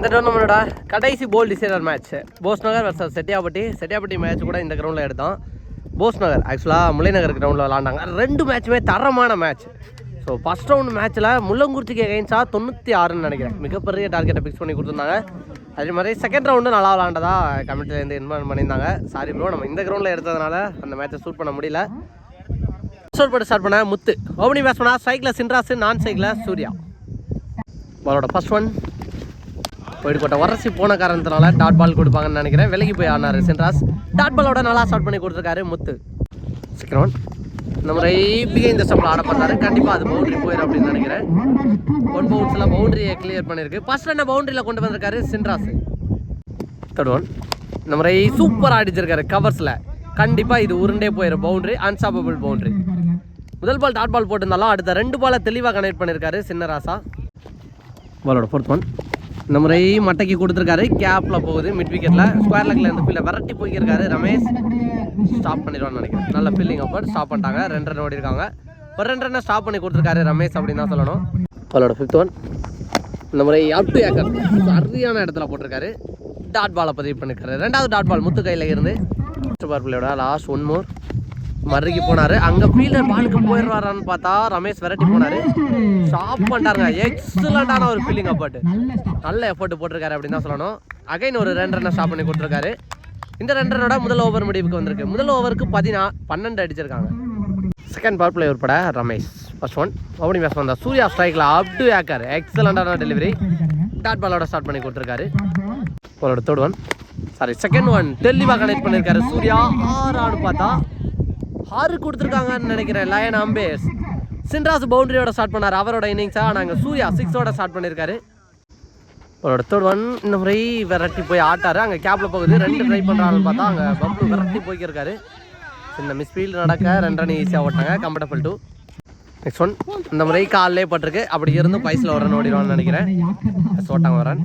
இந்த டோர்னமெண்டோட கடைசி போல் designer match Bose Nagar versus Chettiyapatti. Chettiyapatti match கூட இந்த கிரவுண்டில் எடுத்தோம். போஸ் நகர் ஆக்சுவலாக முல்லைநகர் கிரவுண்டில் விளாண்டாங்க. ரெண்டு மேட்சுமே தரமான மேட்ச் ஸோ ஃபஸ்ட் ரவுண்ட் மேட்ச்சில் முள்ளங்குறிச்சிக்கு எகைன்ஸாக தொண்ணூற்றி ஆறுன்னு நினைக்கிறேன். மிகப்பெரிய டார்கெட்டை ஃபிக்ஸ் பண்ணி கொடுத்துருந்தாங்க. அதே மாதிரி செகண்ட் ரவுண்டு நல்லா விளாண்டதா கமிட்டிலேருந்து இன்வால்வ் பண்ணியிருந்தாங்க. சாரி ப்ரோ நம்ம இந்த கிரவுண்டில் எடுத்ததுனால அந்த மேட்ச்சை ஷூட் பண்ண முடியல. ஷூட் பண்ணி ஸ்டார்ட் பண்ண முத்து. ஓப்பனிங் பேட்ஸ் பண்ணால் சைக்கிளில் சின்ராசு நான் சைக்கிளில் சூர்யா பாலோட ஃபஸ்ட் ஒன் போயிட்டு உரசி போன காரணத்தினால டாட் பால் கொடுப்பாங்கன்னு நினைக்கிறேன். விலகி போய் ஆனார் சென்ட்ராஸ் டாட் பாலோட நல்லா ஸ்டார்ட் பண்ணி கொடுத்துருக்காரு முத்து. சீக்கிரம் இந்த முறை இந்த ஸ்டம்பில் ஆட பார்த்தாரு கண்டிப்பாக அது பவுண்டரி போயிடும் அப்படின்னு நினைக்கிறேன். ஒன் பவுன்ஸில் பவுண்டரியை கிளியர் பண்ணியிருக்கு. ஃபர்ஸ்ட் என்ன பவுண்டரியில் கொண்டு வந்திருக்காரு சின்ராஸ் தேர்ட் ஒன் இந்த முறை சூப்பராக அடிச்சிருக்காரு கவர்ஸில் கண்டிப்பாக இது உருண்டே போயிடும் பவுண்டரி அன்ஸ்டாப்பபிள் பவுண்டரி முதல் பால் டாட் பால் போட்டிருந்தாலும் அடுத்த ரெண்டு பாலை தெளிவாக கனெக்ட் பண்ணியிருக்காரு சின்னராசா. பாலோட ஃபோர்த் ஒன் இந்த முறை மட்டைக்கு கொடுத்துருக்காரு. கேப்பில் போகுது மிட் விக்கெட்டில் ஸ்கொயர் லெக்கில் இருந்து ஃபீல்டை விரட்டி போய்க்கிருக்காரு ரமேஷ் ஸ்டாப் பண்ணிடுவான்னு நினைக்கிறேன். நல்ல ஃபீல்டிங் அப்போ ஸ்டாப் பண்ணிட்டாங்க. ரெண்டு ரன் ஓடி இருக்காங்க ஒரு ரெண்டு ரன்னை ஸ்டாப் பண்ணி கொடுத்துருக்காரு ரமேஷ் அப்படின்னு தான் சொல்லணும். அவளோட ஃபிஃப்த் ஒன் இந்த முறை அப் டு ஏக்கர். சரியான இடத்துல போட்டிருக்காரு. டாட் பாலை பதிவு பண்ணிருக்காரு. ரெண்டாவது டாட் பால் முத்து கையில் இருந்து. பார் பிள்ளையோட லாஸ்ட் ஒன் மோர் மறுக்கி போனாரு. அங்க ஃபீல்டர் பாலுக்கு போயிடுவாரான்னு பார்த்தா ரமேஷ் விரட்டி போனாரு. ஷாப் பண்ணிட்டாருங்க. எக்ஸலண்டான ஒரு ஃபீலிங் அப்பாட்டு. நல்ல எஃபோர்ட் போட்டிருக்காரு அப்படின்னு தான் சொல்லணும். அகைன் ஒரு ரெண்டு ரன்னை ஸ்டாப் பண்ணி கொடுத்துருக்காரு. இந்த ரெண்டு ரனோட முதல் ஓவர் முடிவுக்கு வந்திருக்கு. முதல் ஓவருக்கு பதினா பன்னெண்டு அடிச்சிருக்காங்க. செகண்ட் பவர் பிளே உட்பட Ramesh. First one opening bats வந்தா சூர்யா ஸ்ட்ரைக்கில் அப் டு ஏக்கர் எக்ஸலண்டான டெலிவரி டாட் பாலோட ஸ்டார்ட் பண்ணி கொடுத்துருக்காரு. அவரோட third one sorry second one தெளிவாக கனெக்ட் பண்ணியிருக்காரு சூர்யா. ஆறு ஆடு பார்த்தா ஆறு கொடுத்துருக்காங்கன்னு நினைக்கிறேன் லயன் அம்பேஸ் சின்ராஸ் பவுண்டரியோட ஸ்டார்ட் பண்ணார். அவரோட இன்னிங்ஸாக நாங்கள் சூர்யா சிக்ஸோட ஸ்டார்ட் பண்ணியிருக்காரு அவரோட தேர்ட் ஒன் இந்த முறை விரட்டி போய் ஆட்டாரு. அங்கே கேப்பில் போகுது. ரெண்டு ட்ரை பண்ணுறாங்கன்னு பார்த்தா அங்கே பம்பு விரட்டி போய்க்கிருக்காரு. சின்ன மிஸ்ஃபீல்டு நடக்க ரெண்டு ரன் ஈஸியாக ஓட்டாங்க கம்ஃபர்டபுள் டூ நெக்ஸ்ட் ஒன் இந்த முறை காலிலே பட்டிருக்கு. அப்படி இருந்து பைஸில் ஒரு ரன் ஓடிடுவான்னு நினைக்கிறேன். ஓட்டாங்க வரேன்.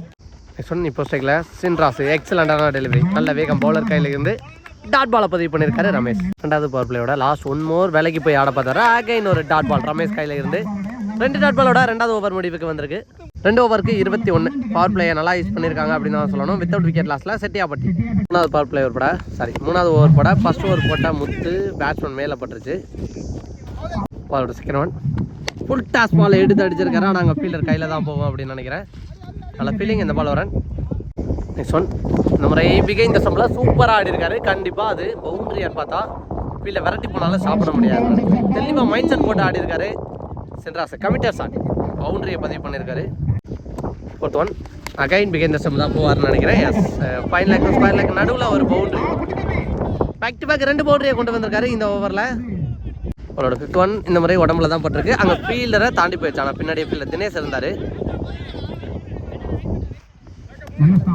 நெக்ஸ்ட் ஒன் இப்போ ஸ்டேக்கில் சின்ராஸ் எக்ஸலண்டான டெலிவரி நல்ல வேகம் பவுலர் கையில் இருந்து டாட் பாலை பதிவு பண்ணியிருக்காரு ரமேஷ். ரெண்டாவது பவர் பிளேயோட லாஸ்ட் ஒன் மோர் வேலைக்கு போய் ஆட பார்த்தாரு. அகைன் ஒரு டாட் பால் ரமேஷ் கையில் இருந்து ரெண்டு டாட் பாலோட ரெண்டாவது ஓவர் முடிவுக்கு வந்திருக்கு. ரெண்டு ஓவருக்கு இருபத்தி ஒன்று பவர் பிளேயை நல்லா யூஸ் பண்ணியிருக்காங்க அப்படின்னு தான் சொல்லணும். வித்தவுட் விக்கெட் லாஸ்ட்டில் செட்டியாப்பட்டி. மூணாவது பவர் பிளே பட சாரி மூணாவது ஓவர் பட ஃபர்ஸ்ட் ஓவர் போட்டால் முத்து பேட்ஸ்மேன் மேலே பட்டுருச்சு. பாலோட second one full toss ball எடுத்து அடிச்சிருக்காரு. ஆனால் அங்கே ஃபீல்டர் கையில் தான் போவோம் அப்படின்னு நினைக்கிறேன். நல்ல ஃபீலிங் இந்த பால் வரேன் நெக்ஸ்ட் ஒன் இந்த முறை பிகை இந்த சம்பளம் சூப்பராக ஆடி இருக்காரு கண்டிப்பாக அது பவுண்டரியான்னு பார்த்தா ஃபீல்டை விரட்டி போனாலும் சாப்பிட முடியாது. தெளிவாக மைண்ட் செட் போட்டு ஆடி இருக்காரு சென்ட்ராஸ் கமிட்டர் ஷாட் பவுண்டரியை பதிவு பண்ணியிருக்காரு ஃபோர்த் ஒன் அகைன் பிகை இந்த சம்பளம் தான் போவார்னு நினைக்கிறேன். Yes fine leg five leg நடுவில் ஒரு பவுண்டரி பேக் டு பேக் ரெண்டு பவுண்டரியை கொண்டு வந்திருக்காரு இந்த ஓவரில் அவரோட ஃபிஃப்த் ஒன் இந்த முறை உடம்புல தான் பட்டிருக்கு. அங்கே ஃபீல்டரை தாண்டி போயிடுச்சு. ஆனால் பின்னாடி ஃபீல்டர் தினேஷ் இருந்தார்.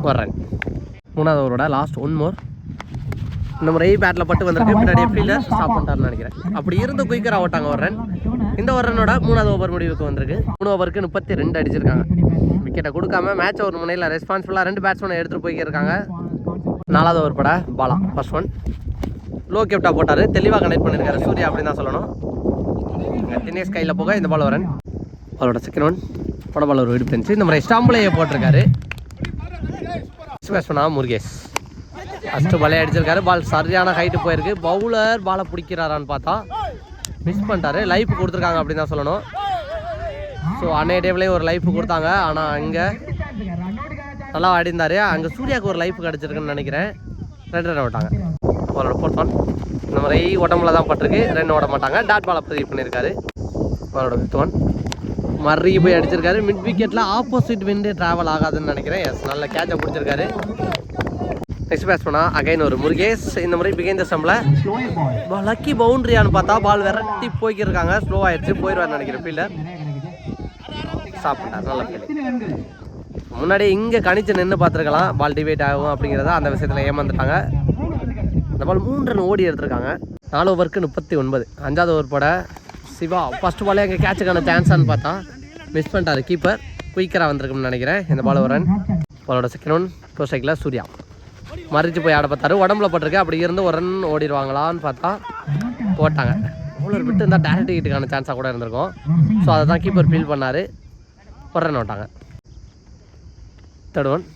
வர்றேன் மூணாவது ஓவரோட லாஸ்ட் ஒன் மோர் இந்த முறை பேட்டில் பட்டு வந்திருக்கு. பின்னாடி ஃபீல்டர் ஸ்டாப் பண்ணிட்டார்னு நினைக்கிறேன். அப்படி இருந்து குயிக்கர் ஆகட்டாங்க ஒரு ரன் இந்த ஒரு ரன்னோட மூணாவது ஓவர் முடிவுக்கு வந்திருக்கு. மூணு ஓவருக்கு முப்பத்தி ரெண்டு அடிச்சிருக்காங்க. விக்கெட்டை கொடுக்காம மேட்ச் ஒரு முனையில் ரெஸ்பான்சிபிளாக ரெண்டு பேட்ஸ்மேனை எடுத்துகிட்டு போய்க்கிருக்காங்க. நாலாவது ஓவர் பட பாலா ஃபர்ஸ்ட் ஒன் லோ கேப்டா போட்டார். தெளிவாக கனெக்ட் பண்ணியிருக்காரு சூர்யா அப்படின்னு தான் சொல்லணும் தினேஷ் கையில் போக இந்த பால் வரேன் அவரோட செகண்ட் ஒன் பட பால் ஒரு விடுப்பு இருந்துச்சு. இந்த மாதிரி ஸ்டாம்புலையே போட்டிருக்காரு. பேட்ஸ்மனா முருகேஷ். ஃபஸ்ட்டு பலே அடிச்சிருக்காரு. பால் சரியான ஹைட்டு போயிருக்கு. பவுலர் பாலை பிடிக்கிறாரான்னு பார்த்தா மிஸ் பண்ணிட்டாரு. லைஃப் கொடுத்துருக்காங்க அப்படின்னு தான் சொல்லணும். ஸோ அன்னைய டேவ்லேயும் ஒரு லைஃப் கொடுத்தாங்க. ஆனால் அங்கே நல்லா அடிந்தார் அங்கே சூர்யாவுக்கு ஒரு லைஃப் கிடச்சிருக்குன்னு நினைக்கிறேன். ரெண்டு ரன் விட்டாங்க. அவரோட ஃபோர்த் ஒன் இந்த மாதிரி உடம்புல தான் பட்டிருக்கு. ரெண்டு ஓட மாட்டாங்க. டாட் பாலை பதிவு பண்ணியிருக்காரு. அவரோட ஃபிஃப்த் ஒன் மறுகி போய் அடிச்சிருக்காரு. மிட் விக்கெட்டில் ஆப்போசிட் விண்டு ட்ராவல் ஆகாதுன்னு நினைக்கிறேன். எஸ் நல்ல கேட்சை பிடிச்சிருக்காரு. நெக்ஸ்ட் பேட்ஸ்மனா அகைன் ஒரு முருகேஷ். இந்த முறை பிகைந்த சம்பில் லக்கி பவுண்டரியான்னு பார்த்தா பால் விரட்டி போய்க்கிருக்காங்க. ஸ்லோ ஆயிடுச்சு போயிடுவார்னு நினைக்கிறேன் ஃபீல்டர் சாப்பிட்டார் நல்ல ஃபீல்டிங் முன்னாடி இங்கே கணிச்சு நின்று பார்த்துருக்கலாம். பால் டிவைட் ஆகும் அப்படிங்கிறத அந்த விஷயத்தில் ஏமாந்துட்டாங்க. அந்த பால் மூன்று ரன் ஓடி எடுத்திருக்காங்க. நாலு ஓவருக்கு முப்பத்தி ஒன்பது. அஞ்சாவது ஓவர் போட சிவா ஃபஸ்ட் பாலே அங்கே கேட்சுக்கான சான்ஸான்னு பார்த்தா மிஸ் பண்ணிட்டாரு. கீப்பர் குயிக்கராக வந்திருக்கும்னு நினைக்கிறேன் இந்த பால் வரன் பாலோட செகண்ட் ஒன் இப்போ சைக்கிளில் சூர்யா. மறிச்சு போய் ஆட பார்த்தாரு. உடம்புல பட்டிருக்கு. அப்படி இருந்து ஒரு ரன் ஓடிடுவாங்களான்னு பார்த்தா போட்டாங்க. பவுலர் விட்டு இருந்தால் டேரக்ட் ஹிட்டுக்கான சான்ஸாக கூட இருந்திருக்கும். ஸோ அதை தான் கீப்பர் ஃபீல் பண்ணார். ஒரு ரன் தேர்ட் ஒன்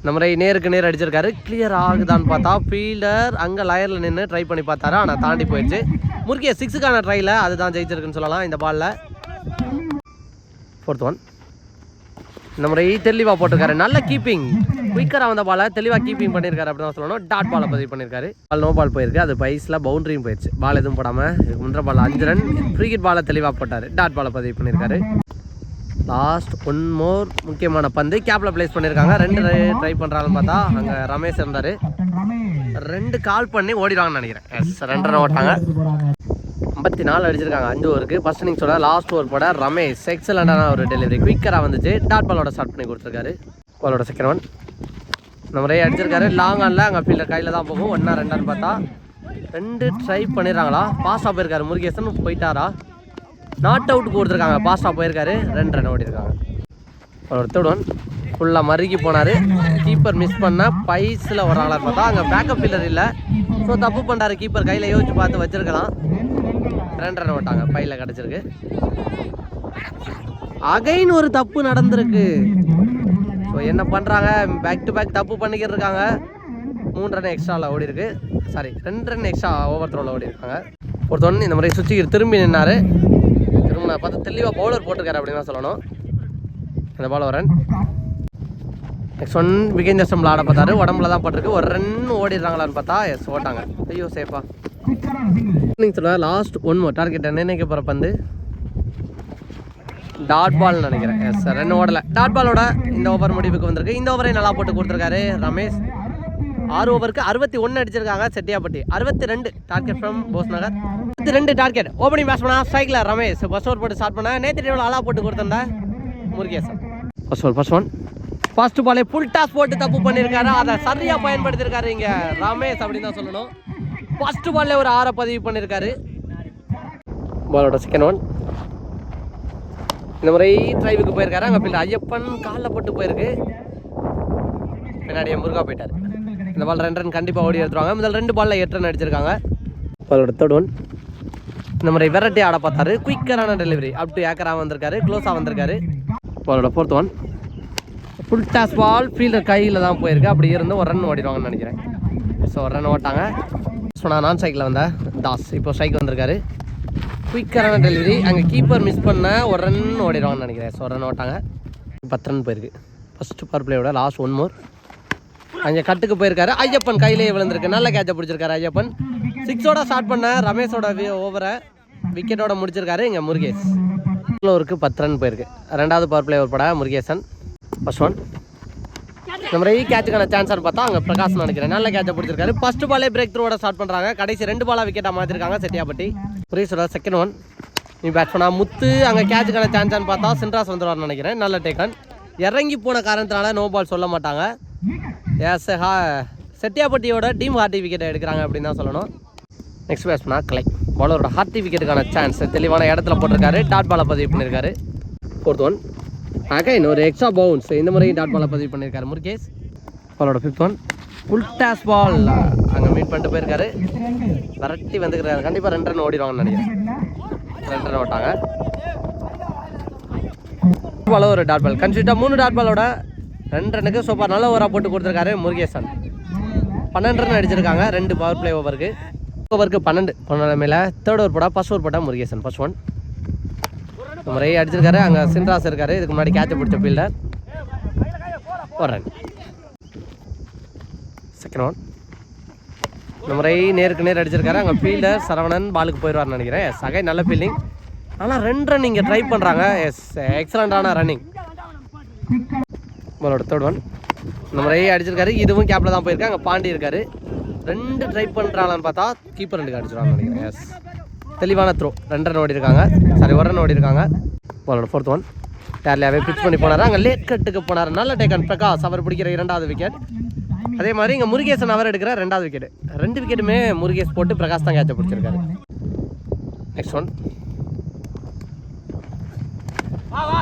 இந்த முறை நேருக்கு நேர் அடிச்சிருக்காரு. கிளியர் ஆகுதான்னு பார்த்தா ஃபீல்டர் அங்கே லயரில் நின்று ட்ரை பண்ணி பார்த்தாரு. ஆனால் தாண்டி போயிடுச்சு. முருகிய சிக்ஸுக்கான ட்ரையில் அதுதான் ஜெயிச்சிருக்குன்னு சொல்லலாம் இந்த பாலில் ஃபோர்த் ஒன் இந்த முறை தெளிவாக போட்டிருக்காரு. நல்ல கீப்பிங் குயிக்கராக வந்த பாலை தெளிவாக கீப்பிங் பண்ணியிருக்காரு அப்படின்னு தான் சொல்லணும். டாட் பாலை பதிவு பண்ணியிருக்காரு பால் நோ பால் போயிருக்கு. அது பைஸில் பவுண்டரியும் போயிடுச்சு. பால் எதுவும் போடாமல் முன்ற பால் அஞ்சு ரன் கிரிக்கெட் பாலை தெளிவாக போட்டார். டாட் பாலை பதிவு பண்ணியிருக்காரு லாஸ்ட் ஒன் மோர் முக்கியமான பந்து. கேப்பில் ப்ளேஸ் பண்ணியிருக்காங்க ரெண்டு ட்ரை பண்ணுறாங்கன்னு பார்த்தா அங்கே ரமேஷ் இருந்தார். ரெண்டு கால் பண்ணி ஓடிடுவாங்கன்னு நினைக்கிறேன். எஸ் ரெண்டு ரன் ஓட்டாங்க. ஐம்பத்தி நாலு அடிச்சிருக்காங்க. அஞ்சு ஓவருக்கு. நீங்கள் இன்னிங்ஸோட லாஸ்ட் ஓவர் போட ரமேஷ் எக்ஸலண்டான ஒரு டெலிவரி குயிக்கராக வந்துச்சு. டாட் பாலோட ஸ்டார்ட் பண்ணி கொடுத்துருக்காரு. பாலோட செகண்ட் ஒன் இந்த முறையே அடிச்சிருக்காரு. லாங் ஆனில் அங்கே ஃபீல்டர் கையில் தான் போகும். ஒன்றா ரெண்டான்னு பார்த்தா ரெண்டு ட்ரை பண்ணிடுறாங்களா? பாஸாக போயிருக்காரு. முருகேசன் போயிட்டாரா? நாட் அவுட் கொடுத்துருக்காங்க பாஸாக போயிருக்காரு. ரெண்டு ரன் ஓடிருக்காங்க ஒரு தேர்ட் ஃபுல்லாக மறுக்கி போனார். கீப்பர் மிஸ் பண்ண பைஸில் ஆளாக பார்த்தா அங்கே பேக்கப் ஃபீல்டர் இல்லை. ஸோ தப்பு பண்ணுறாரு கீப்பர் கையில் யோசிச்சு பார்த்து வச்சுருக்கலாம். ரெண்டு ரன் ஓட்டாங்க. பையில் கிடச்சிருக்கு. அகைன் ஒரு தப்பு நடந்திருக்கு. ஸோ என்ன பண்ணுறாங்க பேக் டு பேக் தப்பு பண்ணிக்கிட்டு இருக்காங்க. மூணு ரன் எக்ஸ்ட்ராவில் ஓடி இருக்கு சாரி ரெண்டு ரன் எக்ஸ்ட்ரா ஓவர் த்ரோவில் ஓடி இருக்காங்க ஒருத்தவன் இந்த மாதிரி சுவிட்சுக்கு திரும்பி நின்னார். திரும்ப நான் பார்த்து தெளிவாக பவுலர் போட்டிருக்காரு அப்படின்னு தான் சொல்லணும். அந்த பால் ரன் நெக்ஸ்ட் ஒன் விகேந்திர ஸ்டம்பில் ஆட பார்த்தாரு. உடம்புல தான் போட்டிருக்கு. ஒரு ரன் ஓடிடுறாங்களான்னு பார்த்தா எஸ் ஓட்டாங்க. ஐயோ சேஃபா இன்னிங்ஸோட லாஸ்ட் ஒன் மோர் டார்கெட் நினைக்க போகிற பந்து? டாட் பால் நினைக்கிறேன். எஸ் சார் ரன் ஓடல. டாட் பாலோட இந்த ஓவர் முடிவுக்கு வந்திருக்கு. இந்த ஓவரை நல்லா போட்டு கொடுத்துருக்காரு ரமேஷ். ஆறு ஓவருக்கு அறுபத்தி ஒன்று அடிச்சிருக்காங்க செட்டியாப்பட்டி. அறுபத்தி ரெண்டு டார்கெட் ஃப்ரம் போஸ் நகர். அறுபத்தி ரெண்டு டார்கெட் ஓப்பனிங் பேட்ஸ் பண்ணா ஸ்ட்ரைக்கில் ரமேஷ். ஃபர்ஸ்ட் ஓவர் போட்டு ஸ்டார்ட் பண்ண. நேற்று டீமில் அலா போட்டு கொடுத்திருந்தா Murugesan. First over first one first பாலே ஃபுல் டாஸ் போட்டு தப்பு பண்ணியிருக்காரு அதை சரியாக பயன்படுத்தியிருக்காரு இங்கே ரமேஷ் அப்படின்னு தான் சொல்லணும். ஃபர்ஸ்ட் பால்ல ஒரு ஆறை பதிவு பண்ணியிருக்காரு பாலோட செகண்ட் ஒன் இந்த முறை டிரைவுக்கு போயிருக்காரு. அங்கே பிள்ளை ஐயப்பன் காலில் போட்டு போயிருக்கு. பின்னாடியே முருகா போயிட்டார். இந்த பால் ரெண்டு ரன் கண்டிப்பாக ஓடி எடுத்துருவாங்க. முதல் ரெண்டு பாலில் எட்டு ரன் அடிச்சிருக்காங்க. பாலோட தேர்ட் ஒன் இந்த மாதிரி வெரைட்டி ஆட பார்த்தாரு. குயிக்கரான டெலிவரி அப் டு ஏக்கராக வந்திருக்காரு. க்ளோஸாக வந்திருக்காரு. பாலோட fourth one full toss ball fielder கையில் தான் போயிருக்கு. அப்படி இருந்து ஒரு ரன் ஓடிடுவாங்கன்னு நினைக்கிறேன். ஸோ ஒரு ரன் ஓட்டாங்க. ஸோ நான் நான் சைக்கிளில் வந்தேன். தாஸ் இப்போ ஸ்ட்ரைக் வந்திருக்காரு. குயிக்கரான டெலிவரி அங்கே கீப்பர் மிஸ் பண்ண ஒரு ரன் ஓடிடுவாங்கன்னு நினைக்கிறேன். ஸோ ரன் ஓட்டாங்க. பத்து ரன் போயிருக்கு. ஃபஸ்ட்டு பவர் பிளேயோட லாஸ்ட் ஒன் மோர் அங்கே கட்டுக்கு போயிருக்காரு. ஐயப்பன் கையிலேயே விழுந்திருக்கு. நல்ல கேட்சை பிடிச்சிருக்காரு ஐயப்பன். சிக்ஸோட ஸ்டார்ட் பண்ண ரமேஷோட ஓவரை விக்கெட்டோட முடிச்சிருக்காரு இங்கே முருகேஷ். ஓவருக்கு பத்து ரன் போயிருக்கு. ரெண்டாவது பவர் பிளே ஒரு பட முருகேசன். ஃபர்ஸ்ட் ஒன் இந்த மாதிரி கேட்சுக்கான சான்ஸ்னு பார்த்தா அங்கே பிரகாஷ் நினைக்கிறேன். நல்ல கேட்சை பிடிச்சிருக்காரு. ஃபர்ஸ்ட் பாலே பிரேக் த்ரூவோட ஸ்டார்ட் பண்ணுறாங்க கடைசி ரெண்டு பாலாக விக்கெட்டாக மாற்றிருக்காங்க செட்டியாப்பட்டி. முருகேஷோட செகண்ட் ஒன் நீ பேட்ஸ் பண்ணா முத்து அங்கே கேட்சுக்கான சான்ஸ்னு பார்த்தா சின்ராஸ் வந்துடுவார்னு நினைக்கிறேன். நல்ல டேக்கன் இறங்கி போன காரணத்தினால நோ பால் சொல்ல மாட்டாங்க. எஸ் ஹா செட்டியாப்பட்டியோட டீம் ஹார்டி விக்கெட்டை எடுக்கிறாங்க அப்படின்னு தான் சொல்லணும். நெக்ஸ்ட் பேட்ஸ்மனா கிளை பாலரோட ஹார்டி விக்கெட்டுக்கான சான்ஸ் தெளிவான இடத்துல போட்டிருக்காரு. டாட் பாலை பதிவு பண்ணியிருக்காரு ஃபோர்த் ஒன் அகைன் ஒரு எக்ஸ்ட்ரா பவுன்ஸ் இந்த முறையும் டாட் பாலை பதிவு பண்ணியிருக்காரு முருகேஷ். பாலோட fifth one full toss ball அங்கே மீட் பண்ணிட்டு போயிருக்காரு. விரட்டி வந்துக்கிறாரு. கண்டிப்பாக ரெண்டு ரன் ஓடிடுவாங்கன்னு நினைக்கிறேன். ரெண்டு ரன் ஓட்டாங்க. பால ஒரு டாட் பால் கன்சியூட்டாக மூணு டாட் பாலோட ரெண்டு ரனுக்கு சூப்பர் நல்ல ஓவராக போட்டு கொடுத்துருக்காரு முருகேசன். பன்னெண்டு ரன் அடிச்சிருக்காங்க. ரெண்டு பவர் பிளே ஓவருக்கு ஓவருக்கு பன்னெண்டு. பன்னெண்டு தேர்ட் ஓவர் போட்டால் ஃபஸ்ட் ஓவர் போட்டால் முருகேசன் ஃபஸ்ட் ஒன் இந்த அடிச்சிருக்காரு. அங்கே சின்ராஸ் இருக்காரு. இதுக்கு முன்னாடி கேட்ச் பிடிச்ச ஃபீல்டர் ஒரு ரன் செகண்ட் ஒன் இந்த முறை நேருக்கு நேர் அடிச்சிருக்காரு. அங்கே ஃபீல்டர் சரவணன் பாலுக்கு போயிடுவார்னு நினைக்கிறேன். எஸ் நல்ல ஃபீல்டிங் ஆனால் ரெண்டு ரன் இங்கே ட்ரை பண்ணுறாங்க எஸ் எக்ஸலண்டான ரன்னிங் பாலோட தேர்ட் ஒன் இந்த அடிச்சிருக்காரு. இதுவும் கேப்பில் தான் போயிருக்காங்க. அங்கே பாண்டி இருக்காரு. ரெண்டு ட்ரை பண்ணுறாங்களான்னு பார்த்தா கீப்பர் ரெண்டுக்கு அடிச்சிருவாங்க நினைக்கிறேன். எஸ் தெளிவான த்ரோ ரெண்டு ரன் ஓடிருக்காங்க சாரி ஒரு ரன் ஓடிருக்காங்க பாலோட ஃபோர்த் ஒன் டேர்லியாவே பிச் பண்ணி போனார். அங்கே லேட் கட்டுக்கு போனார். நல்ல டேக்கன் பிரகாஷ். அவர் பிடிக்கிற இரண்டாவது விக்கெட் அதே மாதிரி இங்கே முருகேசன் அவர் எடுக்கிற ரெண்டாவது விக்கெட் ரெண்டு விக்கெட்டுமே முருகேஷ் போட்டு பிரகாஷ் தான் கேட்ச பிடிச்சிருக்காரு. நெக்ஸ்ட் ஒன்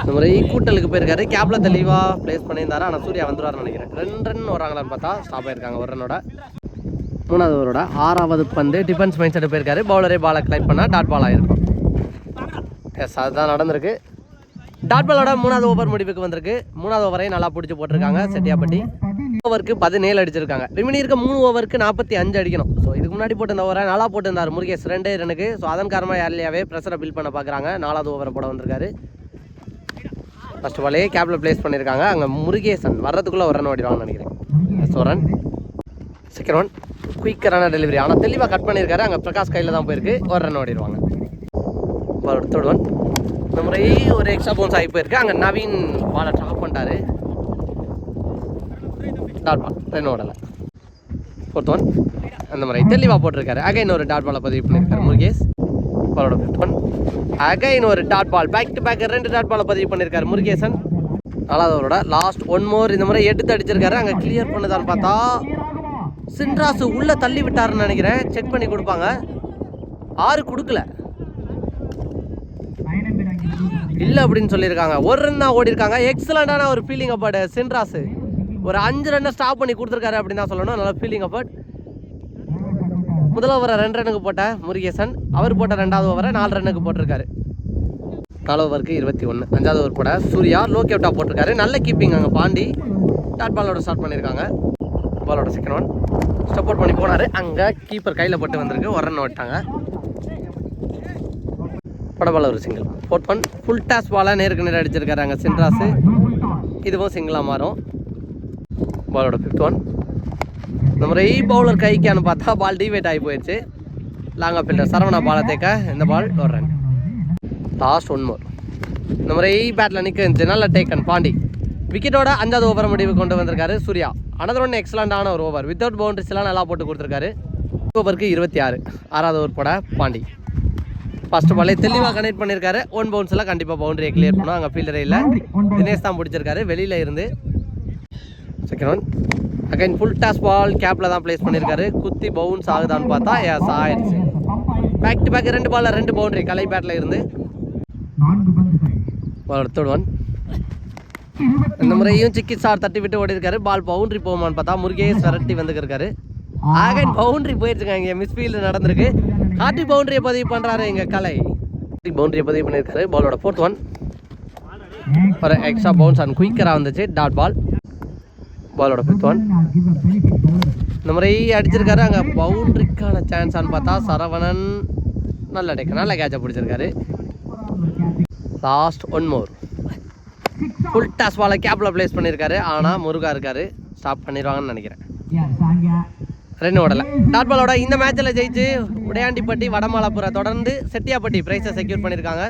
இந்த முறை கூட்டலுக்கு போயிருக்காரு. கேப்ல தெளிவா பிளேஸ் பண்ணியிருந்தாரு. ஆனால் சூர்யா வந்துருவாருன்னு நினைக்கிறேன். ரெண்டு ரன் வராங்களான்னு பார்த்தா ஸ்டாப் ஆயிருக்காங்க ஒரு ரன்னோட மூணாவது ஓவரோட ஆறாவது பந்து டிஃபென்ஸ் மைண்ட் செட் போயிருக்காரு. பவுலரே பாலை கிளைப் பண்ணால் டாட் பால் ஆயிருக்கும். எஸ் அதுதான் நடந்திருக்கு. டாட் பாலோட மூணாவது ஓவர் முடிவுக்கு வந்திருக்கு. மூணாவது ஓவரையும் நல்லா பிடிச்சி போட்டிருக்காங்க செட்டியாப்பட்டி. ஓவருக்கு பதினேழு அடிச்சிருக்காங்க. ரிமினி இருக்க மூணு ஓவருக்கு நாற்பத்தி அஞ்சு அடிக்கணும். ஸோ இதுக்கு முன்னாடி போட்டிருந்த ஓவரை நல்லா போட்டிருந்தார் முருகேஷ். ரெண்டே ரனுக்கு. ஸோ அதன் காரணமாக யாரிலேயாவே ப்ரெஷரை பில் பண்ண பார்க்குறாங்க நாலாவது ஓவரை போட வந்திருக்காரு. ஃபஸ்ட் ஆஃப் ஆலே கேப்பில் ப்ளேஸ் பண்ணியிருக்காங்க அங்கே முருகேசன் வர்றதுக்குள்ளே ஒரு ரன் ஓடிடுவாங்கன்னு நினைக்கிறேன். ஃபர்ஸ்ட் ஒரு ரன் செகண்ட் ஒன் குயிக்கரான டெலிவரி ஆனால் தெளிவாக கட் பண்ணியிருக்காரு அங்கே பிரகாஷ் கையில் தான் போயிருக்கு. ஒரு ரன் ஓடிடுவாங்க ஒரு தேர்ட் ஒன் இந்த முறை ஒரு எக்ஸ்ட்ரா பவுன்ஸ் ஆகி போயிருக்கு. அங்கே நவீன் பாலை ட்ராப் பண்ணிட்டாரு. டாட் பால் ரன் ஓடலை. ஃபோர்த் ஒன் அந்த முறை தெளிவாக போட்டிருக்காரு. அகைன் ஒரு டாட் பாலை பதிவு பண்ணியிருக்காரு முருகேஷ். பாலோட ஃபிஃப்த் ஒன் அகைன் ஒரு dot ball back to back ரெண்டு டாட் பாலை பதிவு பண்ணியிருக்காரு முருகேசன். நாலாவதோட லாஸ்ட் ஒன் மோர் இந்த முறை எடுத்து அடிச்சிருக்காரு. அங்கே கிளியர் பண்ணுதான்னு பார்த்தா சின்ராசு உள்ளே தள்ளி விட்டாருன்னு நினைக்கிறேன். செக் பண்ணி கொடுப்பாங்க. ஆறு கொடுக்கல. இல்லை அப்படின்னு சொல்லியிருக்காங்க. ஒரு ரன் தான் ஓடி இருக்காங்க எக்ஸலண்டான ஒரு ஃபீலிங் அப்பாடு சின்ராசு. ஒரு அஞ்சு ரன்னை ஸ்டாப் பண்ணி கொடுத்துருக்காரு அப்படின்னு தான் சொல்லணும். நல்ல ஃபீலிங் அப்பாட் முதல் ஓவரை ரெண்டு ரன்னுக்கு போட்ட முருகேசன் அவர் போட்ட ரெண்டாவது ஓவரை நாலு ரன்னுக்கு போட்டிருக்காரு. நாலு ஓவருக்கு இருபத்தி ஒன்று அஞ்சாவது ஓவர் போட சூர்யா லோ கேப்டா போட்டிருக்காரு. நல்ல கீப்பிங் அங்கே பாண்டி. டாட் பாலோட ஸ்டார்ட் பண்ணியிருக்காங்க பாலோட செகண்ட் ஒன் சப்போர்ட் பண்ணி போனார். அங்கே கீப்பர் கையில் போட்டு வந்திருக்கு. ஒரு ரன் விட்டாங்க. படபால ஒரு single fourth one full toss பாலாக நேருக்கு நேரம் அடிச்சிருக்காரு அங்கே சென்ட்ராஸு இதுவும் சிங்கிளாக மாறும். பாலோட ஃபிஃப்த் ஒன் இந்த முறை பவுலர் கைக்கான்னு பார்த்தா பால் டிவேட் ஆகி போயிடுச்சு. லாங் ஃபீல்டர் சரவணா பாலை தேக்க இந்த பால் ஒரு லாஸ்ட் ஒன் மோர் இந்த முறை பேட்டில் நிற்க நல்ல டேக்கன் பாண்டி. விக்கெட்டோட அஞ்சாவது ஓவரை முடிவு கொண்டு வந்திருக்காரு சூர்யா. அனதர் ஒன் எக்ஸலண்டான ஒரு ஓவர் வித்தவுட் பவுண்டரிஸ்லாம் நல்லா போட்டு கொடுத்துருக்காரு. ஓவருக்கு இருபத்தி ஆறு. ஆறாவது ஓவர் போட பாண்டி. ஃபர்ஸ்ட் பாலே தெளிவாக கனெக்ட் பண்ணியிருக்காரு ஒன் பவுன்ஸ் எல்லாம் கண்டிப்பாக பவுண்டரியை கிளியர் பண்ணுவோம் அங்கே ஃபீல்டரே இல்லை. தினேஷ் தான் பிடிச்சிருக்காரு. வெளியில் இருந்து second one again full toss ball கேப்பில் தான் ப்ளேஸ் பண்ணியிருக்காரு குத்தி பவுன்ஸ் ஆகுதான்னு பார்த்தா எஸ் ஆயிடுச்சு. பேக் டு பேக் ரெண்டு பால்ல ரெண்டு பவுண்டரி கலை பேட்டில் இருந்து. தேர்ட் ஒன் இந்த முறையும் சிக்கி சார் தட்டி விட்டு ஓடி இருக்காரு பால் பவுண்டரி போகுமான்னு பார்த்தா முருகேஷ் விரட்டி வந்துருக்காரு அகைன் பவுண்டரி போயிருச்சுங்க இங்கே. மிஸ்ஃபீல்டு நடந்திருக்கு. காட்டி பவுண்டரியை பதிவு பண்ணுறாரு எங்கள் கலை. பவுண்டரியை பதிவு பண்ணியிருக்காரு. பாலோட ஃபோர்த் ஒன் ஒரு எக்ஸ்ட்ரா பவுன்ஸ் அண்ட் குயிக்கராக வந்துச்சு. டாட் பால் பாலோட ஃபிஃப்த் ஒன் இந்த முறை அடிச்சிருக்காரு. அங்கே பவுண்ட்ரிக்கான சான்ஸான்னு பார்த்தா சரவணன் நல்ல டேக்க நல்ல கேட்சை பிடிச்சிருக்காரு. Last one more full toss பாலை கேப்பில் ப்ளேஸ் பண்ணியிருக்காரு ஆனால் முருகா இருக்காரு. ஸ்டாப் பண்ணிடுவாங்கன்னு நினைக்கிறேன். ரெண்டு ஓடல. டாட் பாலோட இந்த மேட்ச்சில் ஜெயிச்சு உடையாண்டிப்பட்டி வடமாலாபுரை தொடர்ந்து செட்டியாப்பட்டி ப்ரைஸை செக்யூர் பண்ணியிருக்காங்க